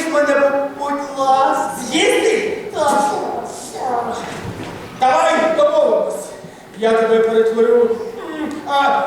З'їж мене, будь ласка. З'їсти? Так. Давай домовимось. Я тебе перетворю. А